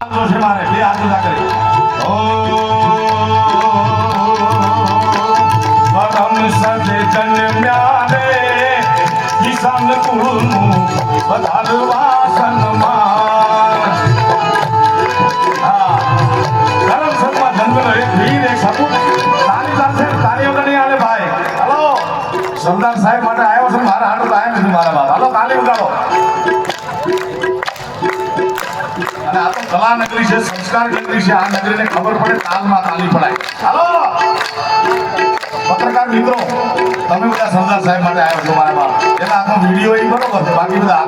જોશે મારે, બે હાથ ઊંચા કરી. પરમ સજે જન્મ્યા કિસાન કુળનું વધારવા સન્માન કરમ સંગમાં જન્મેલો એક વીર, એક સપૂત. ભાઈ. હલો. સરદાર સાહેબ માટે આવ્યો છે, મારા હાડો આવ્યા નથી મારા બાપ. હાલો તાળી ઉગાડો કલા નગરી છે, સંસ્કાર નગરી છે, આ નગરીને ખબર પડે, તાલમાં તાલી પડાય. હાલો! પત્રકાર મિત્રો, તમે બધા સરદાર સાહેબ માટે આવ્યો છો મારા બાપ એના આખો વીડિયો એ બરોબર છે, બાકી બધા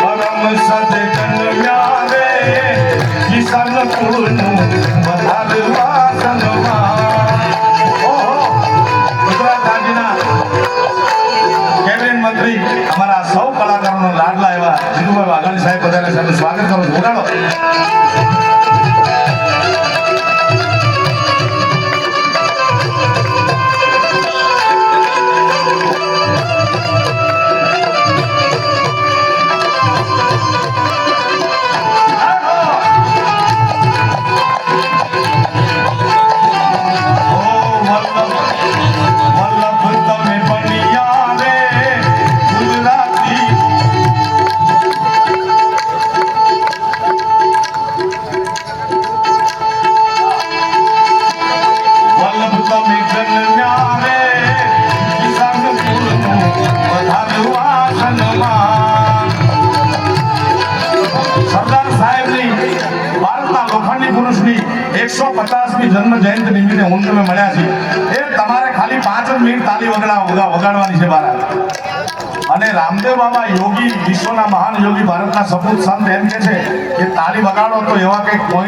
પરમ સદ જન્મ્યા રે, કિસાન કુળનું સૌ કલાકારોનો લાડલા એવા જીતુભાઈ વાઘાણી સાહેબ બધાને સાહેબ સ્વાગત કરું છું. ઉગાડો લોખંડી પુરુષની એકસો પચાસમી જન્મ જયંતિ નિમિત્તે હું તમે મળ્યા છીએ. એ તમારે ખાલી પાંચ જ મિનિટ તાલી વગડા વગાડવાની છે બારા. અને રામદેવ બાબા યોગી, વિશ્વના મહાન યોગી, ભારતના સપૂત સંત એમ કે છે કે તાળી વગાડો તો એવા કંઈક કોઈ